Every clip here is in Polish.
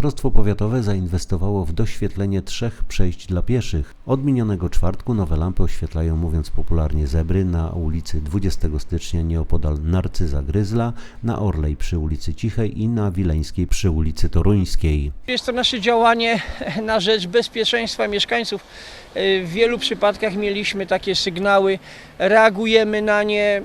Starostwo powiatowe zainwestowało w doświetlenie trzech przejść dla pieszych. Od minionego czwartku nowe lampy oświetlają, mówiąc popularnie, zebry na ulicy 20 stycznia nieopodal Narcyza Gryzla, na Orlej przy ulicy Cichej i na Wileńskiej przy ulicy Toruńskiej. Jest to nasze działanie na rzecz bezpieczeństwa mieszkańców. W wielu przypadkach mieliśmy takie sygnały, reagujemy na nie,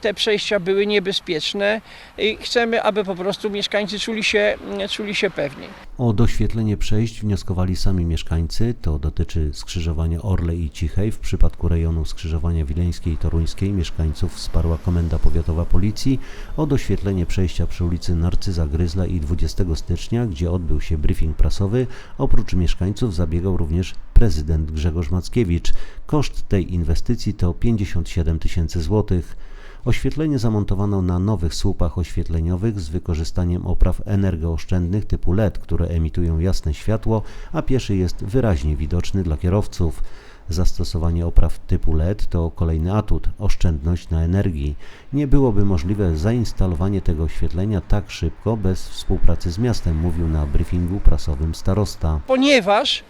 te przejścia były niebezpieczne i chcemy, aby po prostu mieszkańcy czuli się, czuli się pewniej. O doświetlenie przejść wnioskowali sami mieszkańcy. To dotyczy skrzyżowania Orlej i Cichej. W przypadku rejonu skrzyżowania Wileńskiej i Toruńskiej mieszkańców wsparła Komenda Powiatowa Policji o doświetlenie przejścia przy ulicy Narcyza Gryzla i 20 stycznia, gdzie odbył się briefing prasowy. Oprócz mieszkańców zabiegał również prezydent Grzegorz Mackiewicz. Koszt tej inwestycji to 57 tysięcy złotych. Oświetlenie zamontowano na nowych słupach oświetleniowych z wykorzystaniem opraw energooszczędnych typu LED, które emitują jasne światło, a pieszy jest wyraźnie widoczny dla kierowców. Zastosowanie opraw typu LED to kolejny atut oszczędność na energii. Nie byłoby możliwe zainstalowanie tego oświetlenia tak szybko bez współpracy z miastem, mówił na briefingu prasowym starosta. Ponieważ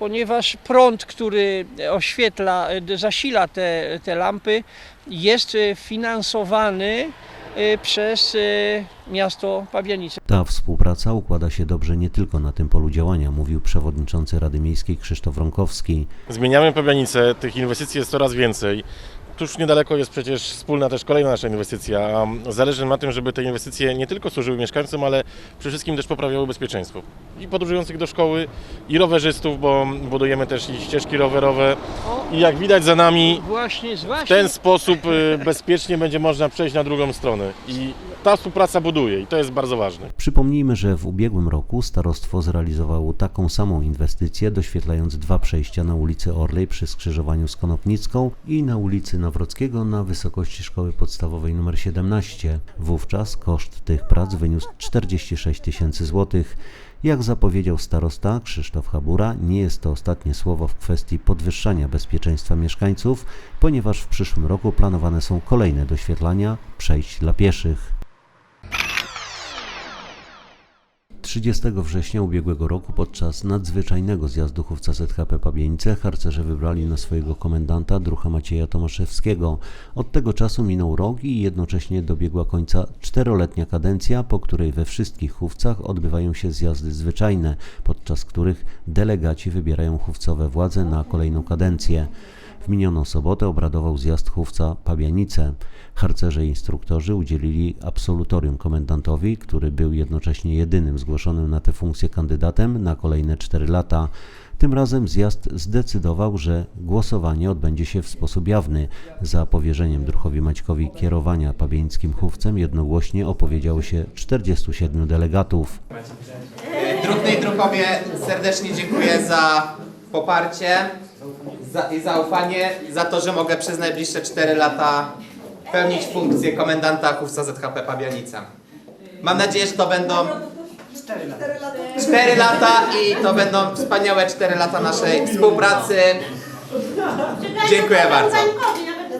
ponieważ prąd, który oświetla, zasila te, te lampy, jest finansowany y, przez miasto Pabianice. Ta współpraca układa się dobrze nie tylko na tym polu działania, mówił przewodniczący Rady Miejskiej Krzysztof Ronkowski. Zmieniamy Pabianice, tych inwestycji jest coraz więcej. Tuż niedaleko jest przecież wspólna też kolejna nasza inwestycja. Zależy na tym, żeby te inwestycje nie tylko służyły mieszkańcom, ale przede wszystkim też poprawiały bezpieczeństwo. I podróżujących do szkoły, i rowerzystów, bo budujemy też i ścieżki rowerowe. I jak widać za nami, w ten sposób y, bezpiecznie będzie można przejść na drugą stronę. I ta współpraca buduje i to jest bardzo ważne. Przypomnijmy, że w ubiegłym roku starostwo zrealizowało taką samą inwestycję, doświetlając dwa przejścia na ulicy Orlej przy skrzyżowaniu z Konopnicką i na ulicy Nawrockiego na wysokości szkoły podstawowej nr 17. Wówczas koszt tych prac wyniósł 46 tysięcy złotych. Jak zapowiedział starosta Krzysztof Habura, nie jest to ostatnie słowo w kwestii podwyższania bezpieczeństwa mieszkańców, ponieważ w przyszłym roku planowane są kolejne doświetlania przejść dla pieszych. 30 września ubiegłego roku podczas nadzwyczajnego zjazdu chówca ZHP Pabienice harcerze wybrali na swojego komendanta druha Macieja Tomaszewskiego. Od tego czasu minął rok i jednocześnie dobiegła końca czteroletnia kadencja, po której we wszystkich chówcach odbywają się zjazdy zwyczajne, podczas których delegaci wybierają chówcowe władze na kolejną kadencję. W minioną sobotę obradował zjazd chówca Pabianice. Harcerze i instruktorzy udzielili absolutorium komendantowi, który był jednocześnie jedynym zgłoszonym na tę funkcję kandydatem na kolejne 4 lata. Tym razem zjazd zdecydował, że głosowanie odbędzie się w sposób jawny. Za powierzeniem druchowi Maćkowi kierowania pabieńskim chówcem jednogłośnie opowiedziało się 47 delegatów. Druhny i druhowie serdecznie dziękuję za poparcie za, i zaufanie, za to, że mogę przez najbliższe 4 lata pełnić funkcję komendanta Chówca ZHP Pabianica. Mam nadzieję, że to będą 4 lata i to będą wspaniałe 4 lata naszej współpracy. Dziękuję bardzo.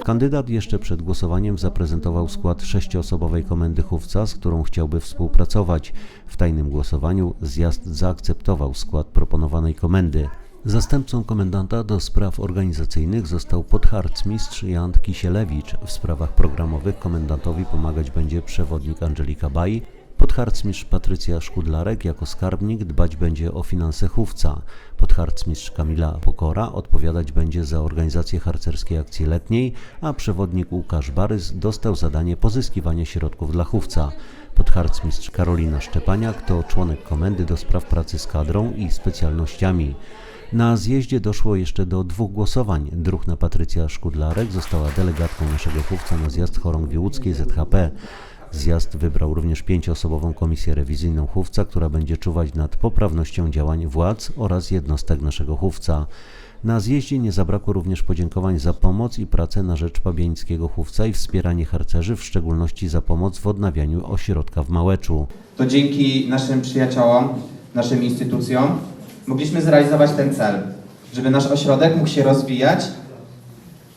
Kandydat jeszcze przed głosowaniem zaprezentował skład sześcioosobowej komendy chówca, z którą chciałby współpracować. W tajnym głosowaniu zjazd zaakceptował skład proponowanej komendy. Zastępcą komendanta do spraw organizacyjnych został podharcmistrz Jan Kisielewicz. W sprawach programowych komendantowi pomagać będzie przewodnik Angelika Baj. Podharcmistrz Patrycja Szkudlarek jako skarbnik dbać będzie o finanse chówca. Podharcmistrz Kamila Pokora odpowiadać będzie za organizację harcerskiej akcji letniej, a przewodnik Łukasz Barys dostał zadanie pozyskiwania środków dla chówca. Podharcmistrz Karolina Szczepaniak to członek komendy do spraw pracy z kadrą i specjalnościami. Na zjeździe doszło jeszcze do dwóch głosowań. Druhna Patrycja Szkudlarek została delegatką naszego chówca na zjazd chorągwi łódzkiej ZHP. Zjazd wybrał również pięcioosobową komisję rewizyjną chówca, która będzie czuwać nad poprawnością działań władz oraz jednostek naszego chówca. Na zjeździe nie zabrakło również podziękowań za pomoc i pracę na rzecz pabieńskiego chówca i wspieranie harcerzy, w szczególności za pomoc w odnawianiu ośrodka w Małeczu. To dzięki naszym przyjaciołom, naszym instytucjom mogliśmy zrealizować ten cel, żeby nasz ośrodek mógł się rozwijać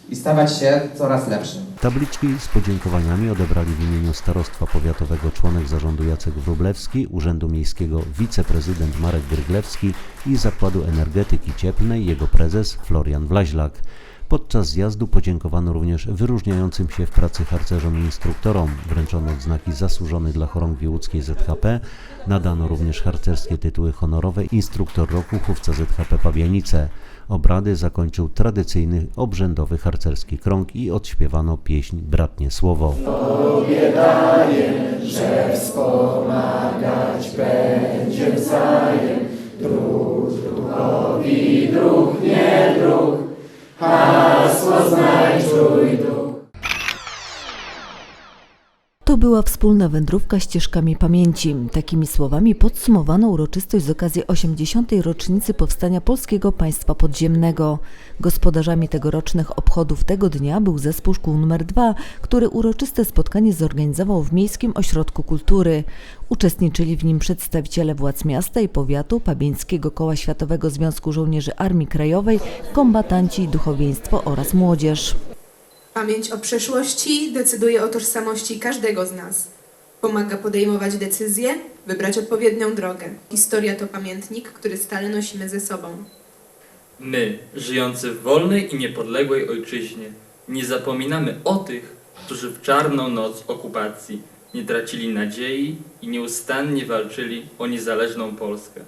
i stawać się coraz lepszym. Tabliczki z podziękowaniami odebrali w imieniu Starostwa Powiatowego członek zarządu Jacek Wróblewski, Urzędu Miejskiego wiceprezydent Marek Bryglewski i Zakładu Energetyki Cieplnej jego prezes Florian Wlaźlak. Podczas zjazdu podziękowano również wyróżniającym się w pracy harcerzom i instruktorom. Wręczono odznaki zasłużony dla chorągwi łódzkiej ZHP. Nadano również harcerskie tytuły honorowe instruktor roku chówca ZHP Pabianice. Obrady zakończył tradycyjny, obrzędowy harcerski krąg i odśpiewano pieśń Bratnie Słowo. as suas mais tuitus. To była wspólna wędrówka ścieżkami pamięci. Takimi słowami podsumowano uroczystość z okazji 80. rocznicy powstania Polskiego Państwa Podziemnego. Gospodarzami tegorocznych obchodów tego dnia był zespół szkół nr 2, który uroczyste spotkanie zorganizował w Miejskim Ośrodku Kultury. Uczestniczyli w nim przedstawiciele władz miasta i powiatu, Pabieńskiego Koła Światowego Związku Żołnierzy Armii Krajowej, kombatanci, duchowieństwo oraz młodzież. Pamięć o przeszłości decyduje o tożsamości każdego z nas. Pomaga podejmować decyzje, wybrać odpowiednią drogę. Historia to pamiętnik, który stale nosimy ze sobą. My, żyjący w wolnej i niepodległej ojczyźnie, nie zapominamy o tych, którzy w czarną noc okupacji nie tracili nadziei i nieustannie walczyli o niezależną Polskę.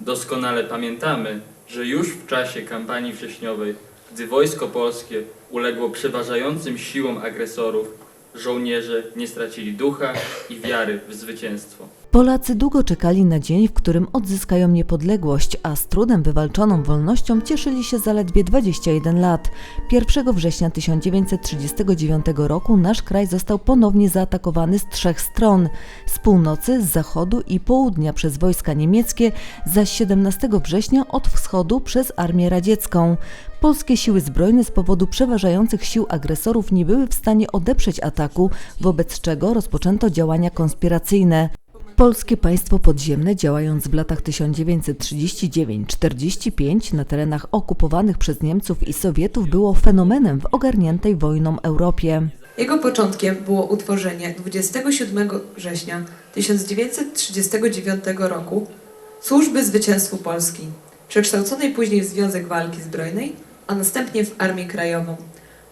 Doskonale pamiętamy, że już w czasie kampanii wrześniowej, gdy wojsko polskie uległo przeważającym siłom agresorów, żołnierze nie stracili ducha i wiary w zwycięstwo. Polacy długo czekali na dzień, w którym odzyskają niepodległość, a z trudem wywalczoną wolnością cieszyli się zaledwie 21 lat. 1 września 1939 roku nasz kraj został ponownie zaatakowany z trzech stron: z północy, z zachodu i południa przez wojska niemieckie, zaś 17 września od wschodu przez Armię Radziecką. Polskie siły zbrojne z powodu przeważających sił agresorów nie były w stanie odeprzeć ataku, wobec czego rozpoczęto działania konspiracyjne. Polskie państwo podziemne, działając w latach 1939-45 na terenach okupowanych przez Niemców i Sowietów, było fenomenem w ogarniętej wojną Europie. Jego początkiem było utworzenie 27 września 1939 roku Służby Zwycięstwu Polski, przekształconej później w Związek Walki Zbrojnej, a następnie w Armię Krajową.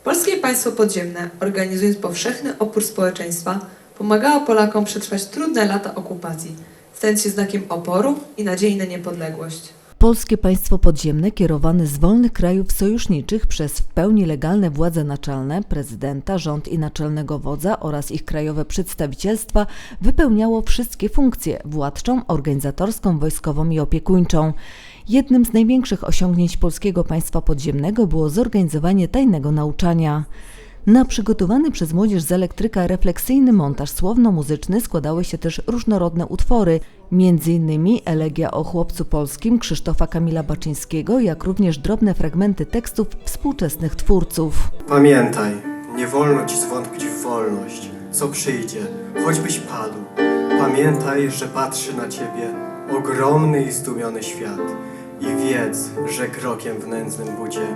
Polskie państwo podziemne, organizując powszechny opór społeczeństwa, pomagało Polakom przetrwać trudne lata okupacji, stając się znakiem oporu i nadziei na niepodległość. Polskie państwo podziemne, kierowane z wolnych krajów sojuszniczych przez w pełni legalne władze naczelne, prezydenta, rząd i naczelnego wodza oraz ich krajowe przedstawicielstwa, wypełniało wszystkie funkcje władczą, organizatorską, wojskową i opiekuńczą. Jednym z największych osiągnięć polskiego państwa podziemnego było zorganizowanie tajnego nauczania. Na przygotowany przez młodzież z elektryka refleksyjny montaż słowno-muzyczny składały się też różnorodne utwory, m.in. elegia o chłopcu polskim Krzysztofa Kamila Baczyńskiego, jak również drobne fragmenty tekstów współczesnych twórców. Pamiętaj, nie wolno ci zwątpić w wolność, co przyjdzie, choćbyś padł. Pamiętaj, że patrzy na ciebie ogromny i zdumiony świat. I wiedz, że krokiem w nędznym budzie,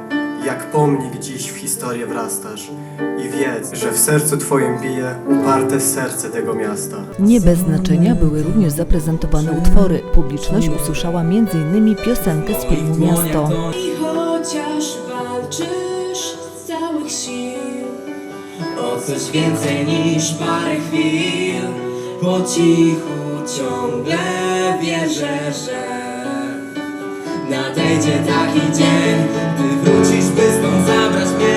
jak pomnik dziś w historię wrastasz. I wiedz, że w sercu twoim bije uparte serce tego miasta. Nie bez znaczenia były również zaprezentowane utwory. Publiczność usłyszała m.in. piosenkę z filmu Miasto. I chociaż walczysz z całych sił O coś więcej niż parę chwil Po cichu ciągle wierzę, że Nadejdzie taki dzień, gdy wrócisz, by stąd zabrać mnie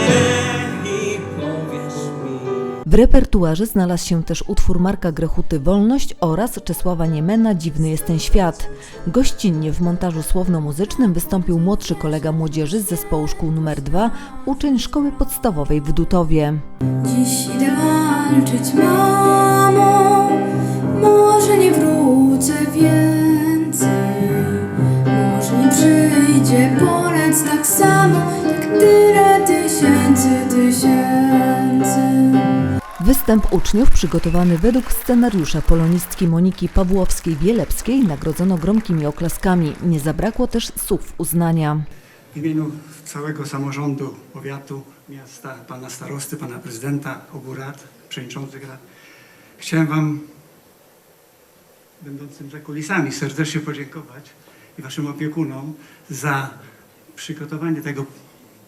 I powiesz mi W repertuarze znalazł się też utwór Marka Grechuty Wolność oraz Czesława Niemena Dziwny jest ten świat. Gościnnie w montażu słowno-muzycznym wystąpił młodszy kolega młodzieży z zespołu szkół nr 2, uczeń szkoły podstawowej w Dutowie. Dziś idę walczyć, Występ uczniów przygotowany według scenariusza polonistki Moniki Pawłowskiej-Wielepskiej nagrodzono gromkimi oklaskami. Nie zabrakło też słów uznania. w imieniu całego samorządu powiatu, miasta, pana starosty, pana prezydenta, obu rad, przewodniczących rad, chciałem wam, będącym za kulisami, serdecznie podziękować i waszym opiekunom za przygotowanie tego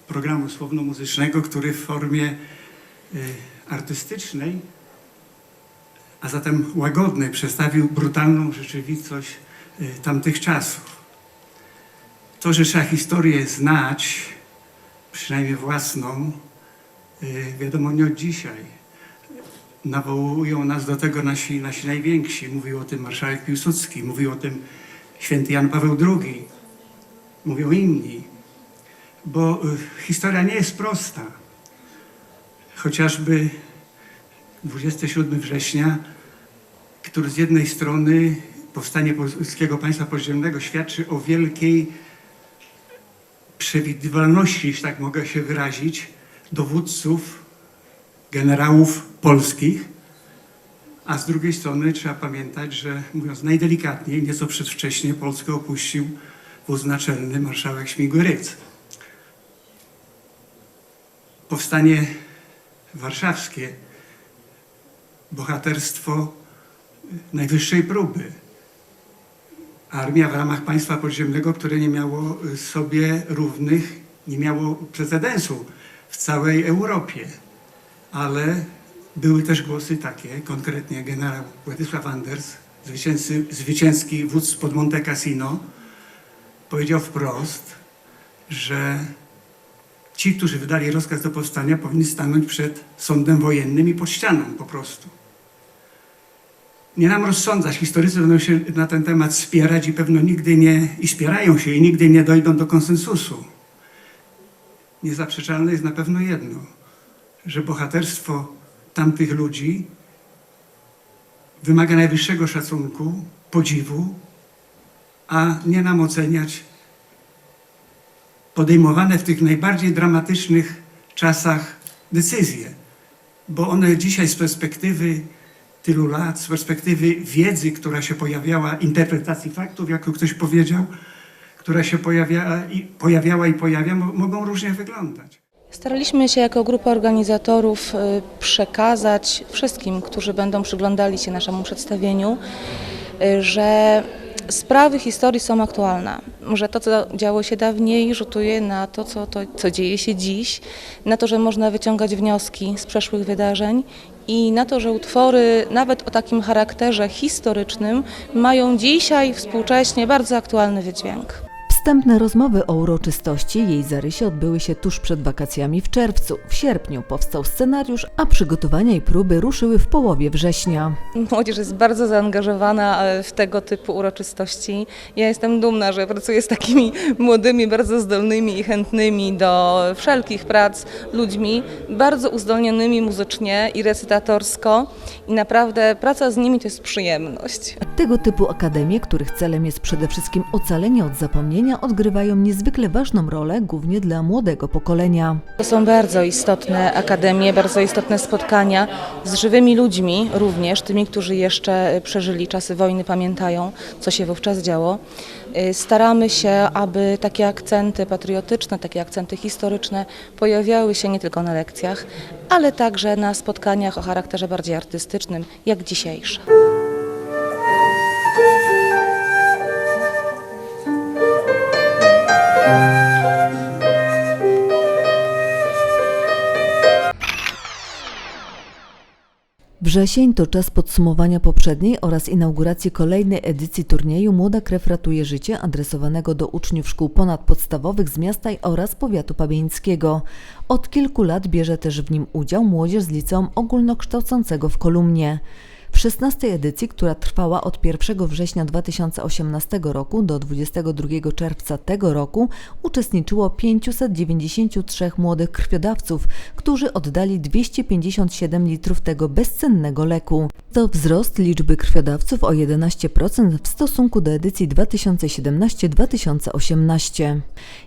programu słowno-muzycznego, który w formie y, artystycznej, a zatem łagodnej przedstawił brutalną rzeczywistość y, tamtych czasów. To, że trzeba historię znać, przynajmniej własną, y, wiadomo nie od dzisiaj. Nawołują nas do tego nasi, nasi najwięksi. Mówił o tym marszałek Piłsudski, mówił o tym święty Jan Paweł II, mówią inni. Bo y, historia nie jest prosta. Chociażby 27 września, który z jednej strony powstanie polskiego państwa podziemnego świadczy o wielkiej przewidywalności, jeśli tak mogę się wyrazić, dowódców, generałów polskich, a z drugiej strony trzeba pamiętać, że mówiąc najdelikatniej, nieco przedwcześnie Polskę opuścił wóz marszałek Śmigły-Rydz. Powstanie warszawskie, bohaterstwo najwyższej próby. Armia w ramach państwa podziemnego, które nie miało sobie równych, nie miało precedensu w całej Europie. Ale były też głosy takie, konkretnie generał Władysław Anders, zwycięzcy, zwycięski wódz pod Monte Cassino, powiedział wprost, że ci, którzy wydali rozkaz do powstania, powinni stanąć przed sądem wojennym i pod ścianą po prostu. Nie nam rozsądzać, historycy będą się na ten temat spierać i pewno nigdy nie, i spierają się i nigdy nie dojdą do konsensusu. Niezaprzeczalne jest na pewno jedno, że bohaterstwo tamtych ludzi wymaga najwyższego szacunku, podziwu, a nie nam oceniać podejmowane w tych najbardziej dramatycznych czasach decyzje, bo one dzisiaj z perspektywy tylu lat, z perspektywy wiedzy, która się pojawiała, interpretacji faktów, jak to ktoś powiedział, która się pojawiała i pojawiała, i pojawia, mo- mogą różnie wyglądać. Staraliśmy się jako grupa organizatorów y, przekazać wszystkim, którzy będą przyglądali się naszemu przedstawieniu, y, że sprawy historii są aktualne, że to, co działo się dawniej, rzutuje na to, co, to, co dzieje się dziś, na to, że można wyciągać wnioski z przeszłych wydarzeń i na to, że utwory nawet o takim charakterze historycznym mają dzisiaj współcześnie bardzo aktualny wydźwięk. Wstępne rozmowy o uroczystości jej zarysie odbyły się tuż przed wakacjami w czerwcu. W sierpniu powstał scenariusz, a przygotowania i próby ruszyły w połowie września. Młodzież jest bardzo zaangażowana w tego typu uroczystości. Ja jestem dumna, że pracuję z takimi młodymi, bardzo zdolnymi i chętnymi do wszelkich prac ludźmi, bardzo uzdolnionymi muzycznie i recytatorsko i naprawdę praca z nimi to jest przyjemność. Tego typu akademie, których celem jest przede wszystkim ocalenie od zapomnienia, odgrywają niezwykle ważną rolę głównie dla młodego pokolenia. To są bardzo istotne akademie, bardzo istotne spotkania z żywymi ludźmi, również tymi, którzy jeszcze przeżyli czasy wojny, pamiętają, co się wówczas działo. Y, Staramy się, aby takie akcenty patriotyczne, takie akcenty historyczne pojawiały się nie tylko na lekcjach, ale także na spotkaniach o charakterze bardziej artystycznym, jak dzisiejsze. Wrzesień to czas podsumowania poprzedniej oraz inauguracji kolejnej edycji turnieju Młoda Krew Ratuje Życie adresowanego do uczniów szkół ponadpodstawowych z miasta oraz powiatu pabieńskiego. Od kilku lat bierze też w nim udział młodzież z liceum ogólnokształcącego w Kolumnie. W 16 edycji, która trwała od 1 września 2018 roku do 22 czerwca tego roku, uczestniczyło 593 młodych krwiodawców, którzy oddali 257 litrów tego bezcennego leku. To wzrost liczby krwiodawców o 11% w stosunku do edycji 2017-2018.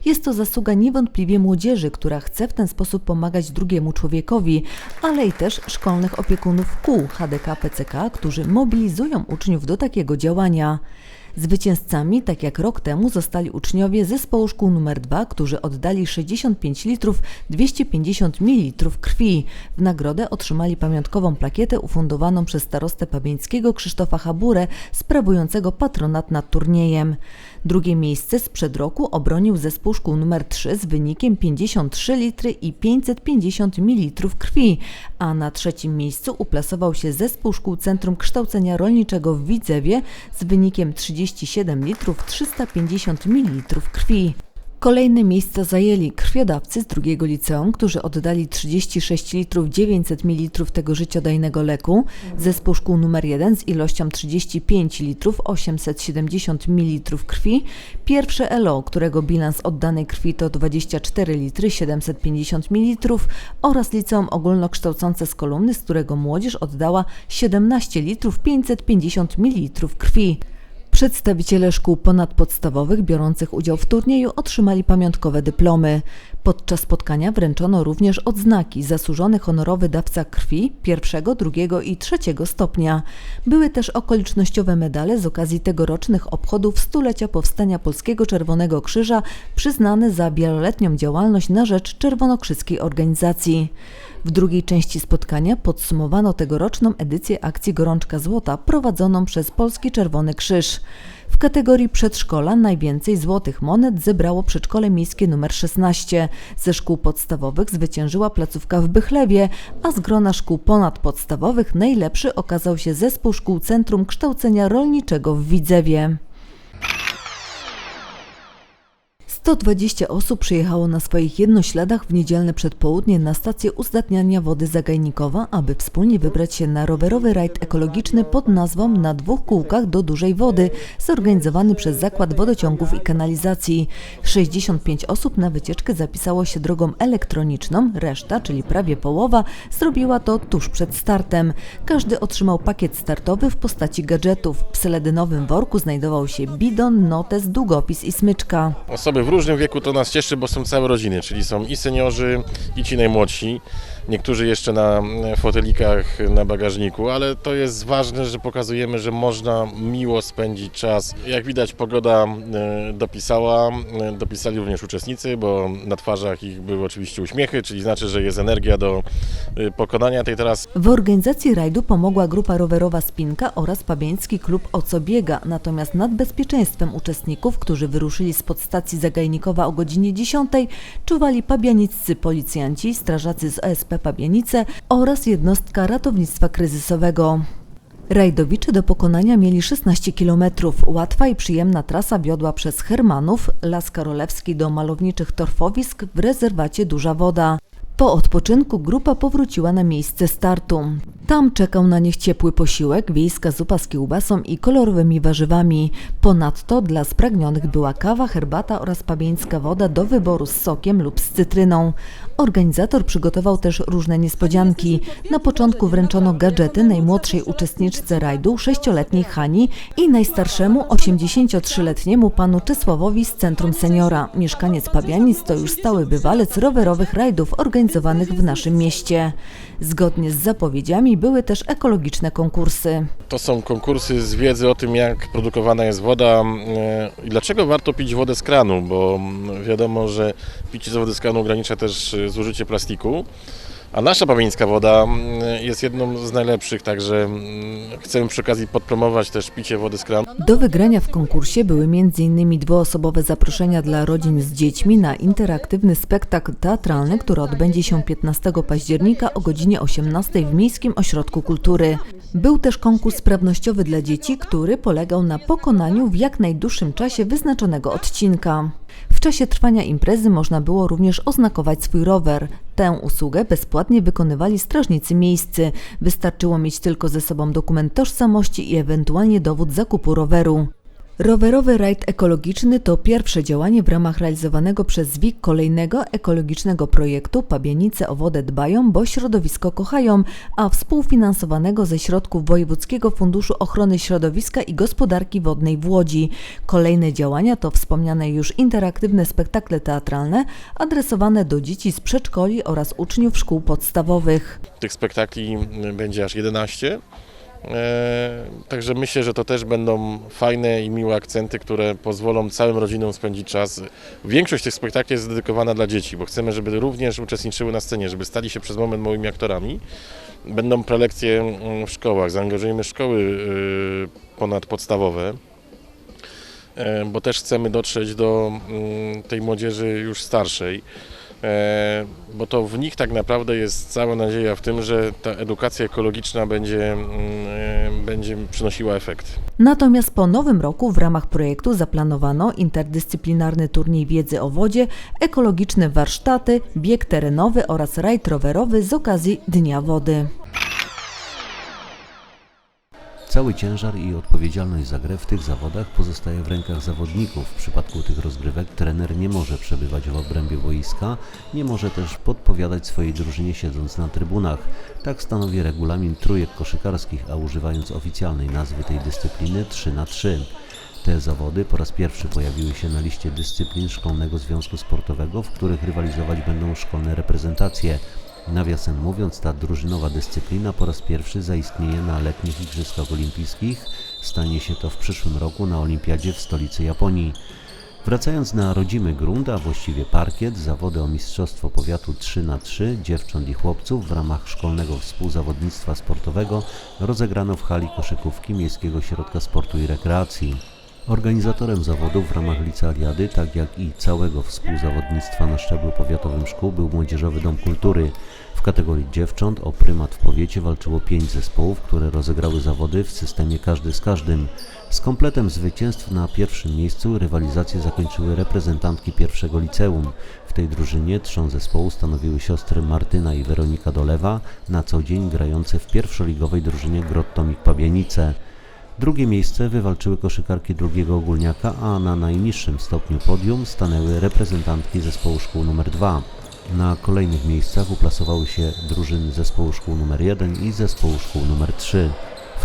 Jest to zasługa niewątpliwie młodzieży, która chce w ten sposób pomagać drugiemu człowiekowi, ale i też szkolnych opiekunów kół HDK PCK, którzy mobilizują uczniów do takiego działania. Zwycięzcami, tak jak rok temu, zostali uczniowie zespołu szkół nr 2, którzy oddali 65 litrów 250 ml krwi. W nagrodę otrzymali pamiątkową plakietę ufundowaną przez starostę pabieńskiego Krzysztofa Haburę, sprawującego patronat nad turniejem. Drugie miejsce sprzed roku obronił zespół szkół nr 3 z wynikiem 53 litry i 550 ml krwi, a na trzecim miejscu uplasował się zespół szkół Centrum Kształcenia Rolniczego w Widzewie z wynikiem 37 litrów 350 ml krwi. Kolejne miejsca zajęli krwiodawcy z drugiego liceum, którzy oddali 36 litrów 900 ml tego życiodajnego leku, zespół szkół nr 1 z ilością 35 litrów 870 ml krwi, pierwsze ELO, którego bilans oddanej krwi to 24 litry 750 ml oraz liceum ogólnokształcące z kolumny, z którego młodzież oddała 17 litrów 550 ml krwi. Przedstawiciele szkół ponadpodstawowych biorących udział w turnieju otrzymali pamiątkowe dyplomy. Podczas spotkania wręczono również odznaki zasłużony honorowy dawca krwi pierwszego, drugiego i trzeciego stopnia. Były też okolicznościowe medale z okazji tegorocznych obchodów stulecia powstania Polskiego Czerwonego Krzyża przyznane za wieloletnią działalność na rzecz czerwonokrzyskiej organizacji. W drugiej części spotkania podsumowano tegoroczną edycję akcji Gorączka Złota prowadzoną przez Polski Czerwony Krzyż. W kategorii przedszkola najwięcej złotych monet zebrało przedszkole miejskie nr 16. Ze szkół podstawowych zwyciężyła placówka w Bychlewie, a z grona szkół ponadpodstawowych najlepszy okazał się zespół szkół Centrum Kształcenia Rolniczego w Widzewie. 120 osób przyjechało na swoich jednośladach w niedzielne przedpołudnie na stację uzdatniania wody Zagajnikowa, aby wspólnie wybrać się na rowerowy rajd ekologiczny pod nazwą Na dwóch kółkach do dużej wody, zorganizowany przez Zakład Wodociągów i Kanalizacji. 65 osób na wycieczkę zapisało się drogą elektroniczną, reszta, czyli prawie połowa, zrobiła to tuż przed startem. Każdy otrzymał pakiet startowy w postaci gadżetów. W seledynowym worku znajdował się bidon, notes, długopis i smyczka. Osoby w różnym wieku to nas cieszy, bo są całe rodziny, czyli są i seniorzy, i ci najmłodsi. Niektórzy jeszcze na fotelikach na bagażniku, ale to jest ważne, że pokazujemy, że można miło spędzić czas. Jak widać, pogoda e, dopisała, e, dopisali również uczestnicy, bo na twarzach ich były oczywiście uśmiechy, czyli znaczy, że jest energia do e, pokonania tej trasy. W organizacji rajdu pomogła grupa rowerowa Spinka oraz pabieński klub Oco Biega, natomiast nad bezpieczeństwem uczestników, którzy wyruszyli z podstacji Zagajnikowa o godzinie 10, czuwali pabianiccy policjanci, strażacy z OSP Pabianice oraz jednostka ratownictwa kryzysowego. Rajdowicze do pokonania mieli 16 km. Łatwa i przyjemna trasa wiodła przez Hermanów, Las Karolewski do malowniczych torfowisk w rezerwacie Duża Woda. Po odpoczynku grupa powróciła na miejsce startu. Tam czekał na nich ciepły posiłek, wiejska zupa z kiełbasą i kolorowymi warzywami. Ponadto dla spragnionych była kawa, herbata oraz pabieńska woda do wyboru z sokiem lub z cytryną. Organizator przygotował też różne niespodzianki. Na początku wręczono gadżety najmłodszej uczestniczce rajdu, sześcioletniej Hani i najstarszemu 83-letniemu panu Czesławowi z Centrum Seniora. Mieszkaniec Pabianic to już stały bywalec rowerowych rajdów organizowanych w naszym mieście. Zgodnie z zapowiedziami były też ekologiczne konkursy. To są konkursy z wiedzy o tym, jak produkowana jest woda e, i dlaczego warto pić wodę z kranu, bo mm, wiadomo, że picie z wody z kranu ogranicza też e, zużycie plastiku. A nasza pamieńska woda mm, jest jedną z najlepszych, także mm, chcemy przy okazji podpromować też picie wody z kranu. Do wygrania w konkursie były m.in. dwuosobowe zaproszenia dla rodzin z dziećmi na interaktywny spektakl teatralny, który odbędzie się 15 października o godzinie 18 w Miejskim Ośrodku Kultury. Był też konkurs sprawnościowy dla dzieci, który polegał na pokonaniu w jak najdłuższym czasie wyznaczonego odcinka. W czasie trwania imprezy można było również oznakować swój rower. Tę usługę bezpłatnie wykonywali strażnicy miejscy. Wystarczyło mieć tylko ze sobą dokument tożsamości i ewentualnie dowód zakupu roweru. Rowerowy rajd ekologiczny to pierwsze działanie w ramach realizowanego przez ZWIK kolejnego ekologicznego projektu Pabianice o wodę dbają, bo środowisko kochają, a współfinansowanego ze środków Wojewódzkiego Funduszu Ochrony Środowiska i Gospodarki Wodnej w Łodzi. Kolejne działania to wspomniane już interaktywne spektakle teatralne adresowane do dzieci z przedszkoli oraz uczniów szkół podstawowych. Tych spektakli będzie aż 11. E, Także myślę, że to też będą fajne i miłe akcenty, które pozwolą całym rodzinom spędzić czas. Większość tych spektakli jest dedykowana dla dzieci, bo chcemy, żeby również uczestniczyły na scenie, żeby stali się przez moment małymi aktorami. Będą prelekcje mm, w szkołach, zaangażujemy szkoły y, ponadpodstawowe, e, bo też chcemy dotrzeć do mm, tej młodzieży już starszej. E, bo to w nich tak naprawdę jest cała nadzieja w tym, że ta edukacja ekologiczna będzie, mm, e, będzie przynosiła efekt. Natomiast po nowym roku w ramach projektu zaplanowano interdyscyplinarny turniej wiedzy o wodzie, ekologiczne warsztaty, bieg terenowy oraz rajd rowerowy z okazji Dnia Wody. Cały ciężar i odpowiedzialność za grę w tych zawodach pozostaje w rękach zawodników. W przypadku tych rozgrywek trener nie może przebywać w obrębie boiska, nie może też podpowiadać swojej drużynie siedząc na trybunach. Tak stanowi regulamin trójek koszykarskich, a używając oficjalnej nazwy tej dyscypliny 3 na 3 Te zawody po raz pierwszy pojawiły się na liście dyscyplin Szkolnego Związku Sportowego, w których rywalizować będą szkolne reprezentacje. Nawiasem mówiąc, ta drużynowa dyscyplina po raz pierwszy zaistnieje na letnich Igrzyskach Olimpijskich. Stanie się to w przyszłym roku na Olimpiadzie w stolicy Japonii. Wracając na rodzimy grunt, a właściwie parkiet, zawody o Mistrzostwo Powiatu 3 na 3 dziewcząt i chłopców w ramach szkolnego współzawodnictwa sportowego rozegrano w hali koszykówki Miejskiego Ośrodka Sportu i Rekreacji. Organizatorem zawodów w ramach licealiady, tak jak i całego współzawodnictwa na szczeblu powiatowym szkół był Młodzieżowy Dom Kultury. W kategorii dziewcząt o prymat w powiecie walczyło pięć zespołów, które rozegrały zawody w systemie każdy z każdym. Z kompletem zwycięstw na pierwszym miejscu rywalizację zakończyły reprezentantki pierwszego liceum. W tej drużynie trzon zespołu stanowiły siostry Martyna i Weronika Dolewa, na co dzień grające w pierwszoligowej drużynie Grottomik Pabianice. Drugie miejsce wywalczyły koszykarki drugiego ogólniaka, a na najniższym stopniu podium stanęły reprezentantki zespołu szkół nr 2. Na kolejnych miejscach uplasowały się drużyny zespołu szkół nr 1 i zespołu szkół nr 3.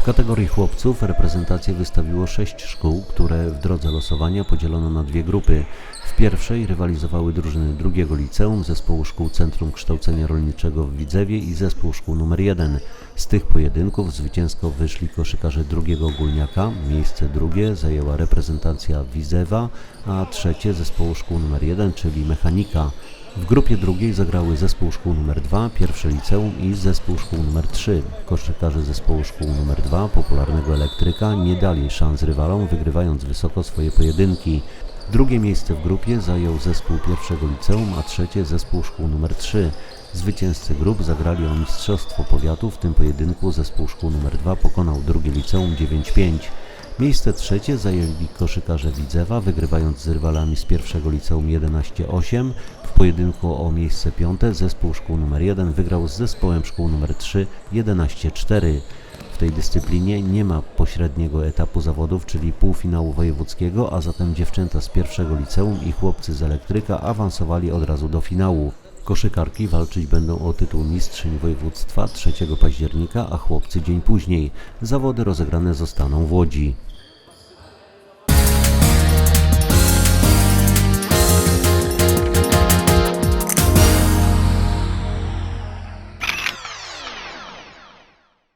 W kategorii chłopców reprezentację wystawiło sześć szkół, które w drodze losowania podzielono na dwie grupy. W pierwszej rywalizowały drużyny drugiego liceum, zespołu szkół Centrum Kształcenia Rolniczego w Widzewie i zespół szkół nr 1. Z tych pojedynków zwycięsko wyszli koszykarze drugiego ogólniaka. Miejsce drugie zajęła reprezentacja Widzewa, a trzecie zespołu szkół nr 1, czyli Mechanika. W grupie drugiej zagrały zespół szkół nr 2, pierwsze liceum i zespół szkół nr 3. Koszykarze zespołu szkół nr 2, popularnego elektryka, nie dali szans rywalom, wygrywając wysoko swoje pojedynki. Drugie miejsce w grupie zajął zespół pierwszego liceum, a trzecie zespół szkół nr 3. Zwycięzcy grup zagrali o Mistrzostwo Powiatu, w tym pojedynku zespół szkół nr 2 pokonał drugie liceum 9-5. Miejsce trzecie zajęli koszykarze Widzewa, wygrywając z rywalami z pierwszego liceum 11-8. Pojedynku o miejsce piąte zespół szkół nr 1 wygrał z zespołem szkół nr 3 11-4. W tej dyscyplinie nie ma pośredniego etapu zawodów, czyli półfinału wojewódzkiego, a zatem dziewczęta z pierwszego liceum i chłopcy z elektryka awansowali od razu do finału. Koszykarki walczyć będą o tytuł mistrzyń województwa 3 października, a chłopcy dzień później. Zawody rozegrane zostaną w Łodzi.